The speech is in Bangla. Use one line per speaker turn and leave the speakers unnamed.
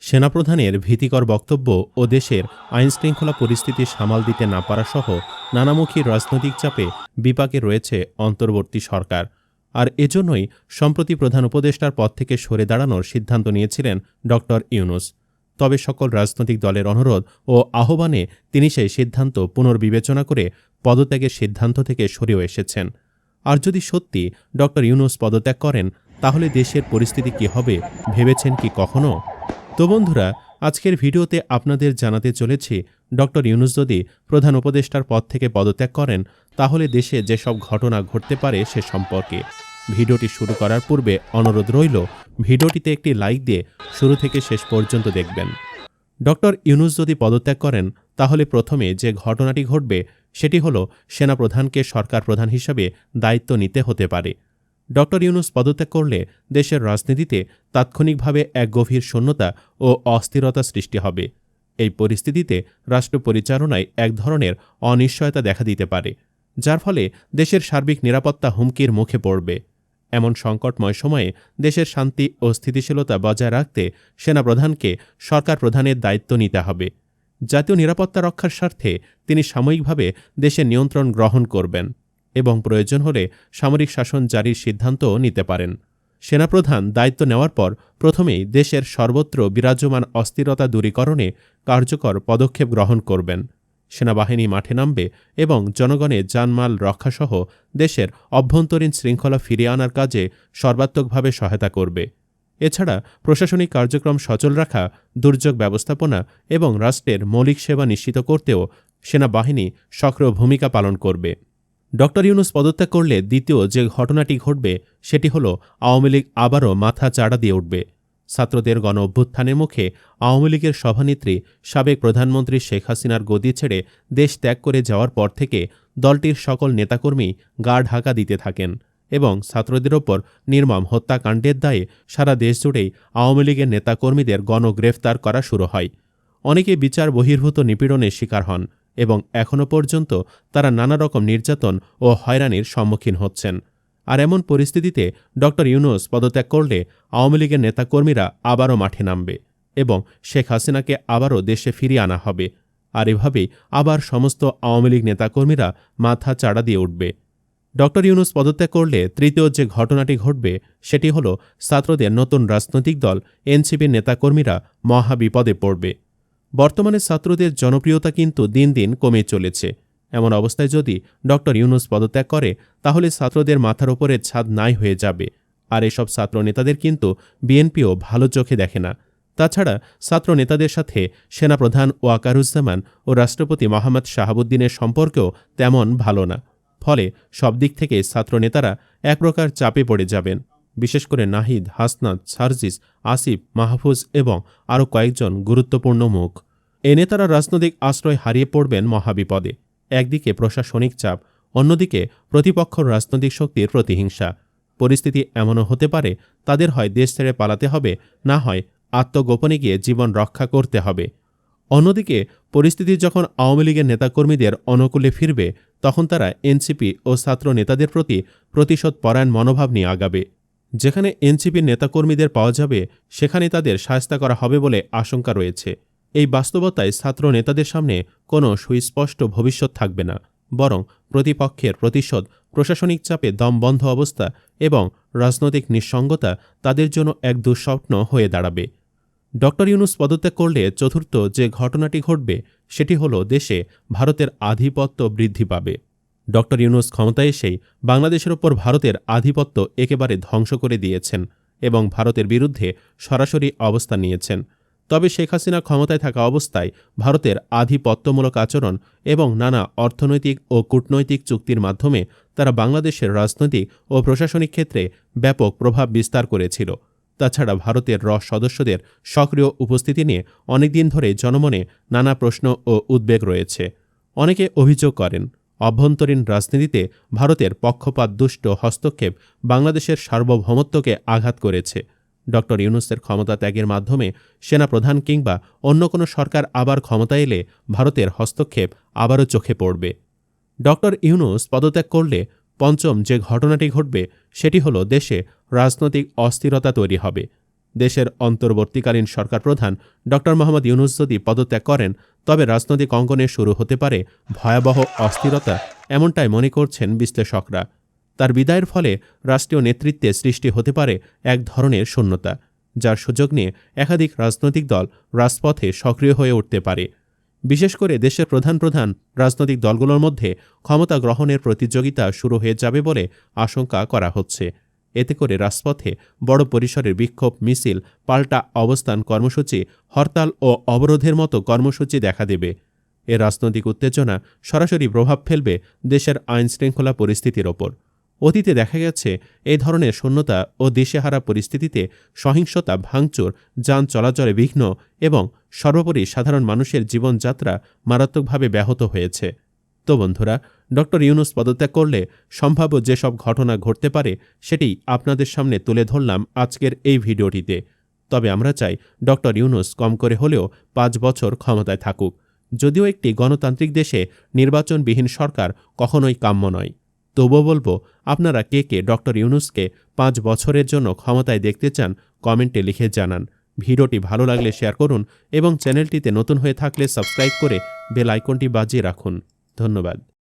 সেনাপ্রধানের ভীতিকর বক্তব্য ও দেশের আইনশৃঙ্খলা পরিস্থিতি সামাল দিতে না পারা সহ নানামুখী রাজনৈতিক চাপে বিপাকে রয়েছে অন্তর্বর্তী সরকার। আর এজন্যই সম্প্রতি প্রধান উপদেষ্টার পদ থেকে সরে দাঁড়ানোর সিদ্ধান্ত নিয়েছিলেন ড ইউনুস। তবে সকল রাজনৈতিক দলের অনুরোধ ও আহ্বানে তিনি সেই সিদ্ধান্ত পুনর্বিবেচনা করে পদত্যাগের সিদ্ধান্ত থেকে সরেও এসেছেন। আর যদি সত্যি ডক্টর ইউনুস পদত্যাগ করেন, তাহলে দেশের পরিস্থিতি কি হবে, ভেবেছেন কি কখনো? তো বন্ধুরা, আজকের ভিডিওতে আপনাদের জানাতে চলেছি, ডক্টর ইউনুস যদি প্রধান উপদেষ্টার পদ থেকে পদত্যাগ করেন, তাহলে দেশে যেসব ঘটনা ঘটতে পারে সে সম্পর্কে। ভিডিওটি শুরু করার পূর্বে অনুরোধ রইল, ভিডিওটিতে একটি লাইক দিয়ে শুরু থেকে শেষ পর্যন্ত দেখবেন। ডক্টর ইউনুস যদি পদত্যাগ করেন, তাহলে প্রথমে যে ঘটনাটি ঘটবে সেটি হল সেনাপ্রধানকে সরকার প্রধান হিসাবে দায়িত্ব নিতে হতে পারে। ডক্টর ইউনুস পদত্যাগ করলে দেশের রাজনীতিতে তাৎক্ষণিকভাবে এক গভীর শূন্যতা ও অস্থিরতা সৃষ্টি হবে। এই পরিস্থিতিতে রাষ্ট্র পরিচালনায় এক ধরনের অনিশ্চয়তা দেখা দিতে পারে, যার ফলে দেশের সার্বিক নিরাপত্তা হুমকির মুখে পড়বে। এমন সংকটময় সময়ে দেশের শান্তি ও স্থিতিশীলতা বজায় রাখতে সেনাপ্রধানকে সরকার প্রধানের দায়িত্ব নিতে হবে। জাতীয় নিরাপত্তা রক্ষার স্বার্থে তিনি সাময়িকভাবে দেশের নিয়ন্ত্রণ গ্রহণ করবেন এবং প্রয়োজন হলে সামরিক শাসন জারির সিদ্ধান্তও নিতে পারেন। সেনাপ্রধান দায়িত্ব নেওয়ার পর প্রথমেই দেশের সর্বত্র বিরাজমান অস্থিরতা দূরীকরণে কার্যকর পদক্ষেপ গ্রহণ করবেন। সেনাবাহিনী মাঠে নামবে এবং জনগণের জানমাল রক্ষাসহ দেশের অভ্যন্তরীণ শৃঙ্খলা ফিরিয়ে আনার কাজে সর্বাত্মকভাবে সহায়তা করবে। এছাড়া প্রশাসনিক কার্যক্রম সচল রাখা, দুর্যোগ ব্যবস্থাপনা এবং রাষ্ট্রের মৌলিক সেবা নিশ্চিত করতেও সেনাবাহিনী সক্রিয় ভূমিকা পালন করবে। ডক্টর ইউনুস পদত্যাগ করলে দ্বিতীয় যে ঘটনাটি ঘটবে, সেটি হল আওয়ামী লীগ আবারও মাথা চাড়া দিয়ে উঠবে। ছাত্রদের গণ অভ্যুত্থানের মুখে আওয়ামী লীগের সভানেত্রী, সাবেক প্রধানমন্ত্রী শেখ হাসিনার গদি ছেড়ে দেশ ত্যাগ করে যাওয়ার পর থেকে দলটির সকল নেতাকর্মী গা ঢাকা দিতে থাকেন। এবং ছাত্রদের ওপর নির্মম হত্যাকাণ্ডের দায়ে সারা দেশ জুড়েই আওয়ামী লীগের নেতাকর্মীদের গণগ্রেফতার করা শুরু হয়। অনেকে বিচার বহির্ভূত নিপীড়নের শিকার হন এবং এখনও পর্যন্ত তারা নানা রকম নির্যাতন ও হয়রানির সম্মুখীন হচ্ছেন। আর এমন পরিস্থিতিতে ড ইউনুস পদত্যাগ করলে আওয়ামী লীগের নেতাকর্মীরা আবারও মাঠে নামবে এবং শেখ হাসিনাকে আবারও দেশে ফিরিয়ে আনা হবে। আর এভাবেই আবার সমস্ত আওয়ামী লীগ নেতাকর্মীরা মাথা চাড়া দিয়ে উঠবে। ড ইউনুস পদত্যাগ করলে তৃতীয় যে ঘটনাটি ঘটবে, সেটি হল ছাত্রদের নতুন রাজনৈতিক দল, এনসিপির নেতাকর্মীরা মহা বিপদে পড়বে। বর্তমানে ছাত্রদের জনপ্রিয়তা কিন্তু দিন দিন কমে চলেছে। এমন অবস্থায় যদি ড ইউনুস পদত্যাগ করে, তাহলে ছাত্রদের মাথার ওপরে ছাদ নাই হয়ে যাবে। আর এসব ছাত্র নেতাদের কিন্তু বিএনপিও ভালো চোখে দেখে না। তাছাড়া ছাত্র নেতাদের সাথে সেনাপ্রধান ওয়াকারুজ্জামান ও রাষ্ট্রপতি মোহাম্মদ শাহাবুদ্দিনের সম্পর্কেও তেমন ভালো না। ফলে সব দিক থেকে ছাত্র নেতারা এক প্রকার চাপে পড়ে যাবেন। বিশেষ করে নাহিদ, হাসনাত, সার্জিস, আসিফ, মাহফুজ এবং আরও কয়েকজন গুরুত্বপূর্ণ মুখ। এ নেতারা রাজনৈতিক আশ্রয় হারিয়ে পড়বেন মহাবিপদে। একদিকে প্রশাসনিক চাপ, অন্যদিকে প্রতিপক্ষ রাজনৈতিক শক্তির প্রতিহিংসা। পরিস্থিতি এমনও হতে পারে, তাদের হয় দেশ ছেড়ে পালাতে হবে, না হয় আত্মগোপনে গিয়ে জীবন রক্ষা করতে হবে। অন্যদিকে, পরিস্থিতি যখন আওয়ামী লীগের নেতাকর্মীদের অনুকূলে ফিরবে, তখন তারা এনসিপি ও ছাত্র নেতাদের প্রতি প্রতিশোধ পরায়ণ মনোভাব নিয়ে আগাবে। যেখানে এনসিপির নেতাকর্মীদের পাওয়া যাবে সেখানে তাদের সায়স্তা করা হবে বলে আশঙ্কা রয়েছে। এই বাস্তবতায় ছাত্র নেতাদের সামনে কোনো সুস্পষ্ট ভবিষ্যৎ থাকবে না, বরং প্রতিপক্ষের প্রতিশোধ, প্রশাসনিক চাপে দমবন্ধ অবস্থা এবং রাজনৈতিক নিঃসঙ্গতা তাদের জন্য এক দুঃস্বপ্ন হয়ে দাঁড়াবে। ড ইউনুস পদত্যাগ করলে চতুর্থ যে ঘটনাটি ঘটবে, সেটি হল দেশে ভারতের আধিপত্য বৃদ্ধি পাবে। ড ইউনুস ক্ষমতায় এসেই বাংলাদেশের ওপর ভারতের আধিপত্য একেবারে ধ্বংস করে দিয়েছেন এবং ভারতের বিরুদ্ধে সরাসরি অবস্থান নিয়েছেন। তবে শেখ হাসিনা ক্ষমতায় থাকা অবস্থায় ভারতের আধিপত্যমূলক আচরণ এবং নানা অর্থনৈতিক ও কূটনৈতিক চুক্তির মাধ্যমে তারা বাংলাদেশের রাজনৈতিক ও প্রশাসনিক ক্ষেত্রে ব্যাপক প্রভাব বিস্তার করেছিল। তাছাড়া ভারতের র সদস্যদের সক্রিয় উপস্থিতি নিয়ে অনেকদিন ধরে জনমনে নানা প্রশ্ন ও উদ্বেগ রয়েছে। অনেকে অভিযোগ করেন, অভ্যন্তরীণ রাজনীতিতে ভারতের পক্ষপাত, দুষ্ট হস্তক্ষেপ বাংলাদেশের সার্বভৌমত্বকে আঘাত করেছে। ড. ইউনুসের ক্ষমতা ত্যাগের মাধ্যমে সেনাপ্রধান কিংবা অন্য কোনো সরকার আবার ক্ষমতা এলে ভারতের হস্তক্ষেপ আবারও চোখে পড়বে। ড. ইউনুস পদত্যাগ করলে পঞ্চম যে ঘটনাটি ঘটবে, সেটি হলো দেশে রাজনৈতিক অস্থিরতা তৈরি হবে। দেশের অন্তর্বর্তীকালীন সরকার প্রধান ড. মোহাম্মদ ইউনুস যদি পদত্যাগ করেন, তবে রাজনৈতিক অঙ্গনে শুরু হতে পারে ভয়াবহ অস্থিরতা, এমনটাই মনে করছেন বিশ্লেষকরা। তার বিদায়ের ফলে রাষ্ট্রীয় নেতৃত্বে সৃষ্টি হতে পারে এক ধরনের শূন্যতা, যার সুযোগ নিয়ে একাধিক রাজনৈতিক দল রাজপথে সক্রিয় হয়ে উঠতে পারে। বিশেষ করে দেশের প্রধান প্রধান রাজনৈতিক দলগুলোর মধ্যে ক্ষমতা গ্রহণের প্রতিযোগিতা শুরু হয়ে যাবে বলে আশঙ্কা করা হচ্ছে। এতে করে রাজপথে বড় পরিসরের বিক্ষোভ, মিছিল, পাল্টা অবস্থান কর্মসূচি, হরতাল ও অবরোধের মতো কর্মসূচি দেখা দেবে। এ রাজনৈতিক উত্তেজনা সরাসরি প্রভাব ফেলবে দেশের আইনশৃঙ্খলা পরিস্থিতির ওপর। অতীতে দেখা গেছে এই ধরনের শূন্যতা ও দিশেহারা পরিস্থিতিতে সহিংসতা, ভাঙচুর, যান চলাচলে বিঘ্ন এবং সর্বোপরি সাধারণ মানুষের জীবনযাত্রা মারাত্মকভাবে ব্যাহত হয়েছে। তো বন্ধুরা, ডক্টর ইউনুস পদত্যাগ করলে সম্ভাব্য যেসব ঘটনা ঘটতে পারে সেটি আপনাদের সামনে তুলে ধরলাম আজকের এই ভিডিওটিতে। তবে আমরা চাই ডক্টর ইউনুস কম করে হলেও পাঁচ বছর ক্ষমতায় থাকুক। যদিও একটি গণতান্ত্রিক দেশে নির্বাচনবিহীন সরকার কখনোই কাম্য নয়। তবুও বলব, আপনারা কে কে ডক্টর ইউনুসকে পাঁচ বছরের জন্য ক্ষমতায় দেখতে চান, কমেন্টে লিখে জানান। ভিডিওটি ভালো লাগলে শেয়ার করুন এবং চ্যানেলটিতে নতুন হয়ে থাকলে সাবস্ক্রাইব করে বেল আইকনটি বাজিয়ে রাখুন। ধন্যবাদ।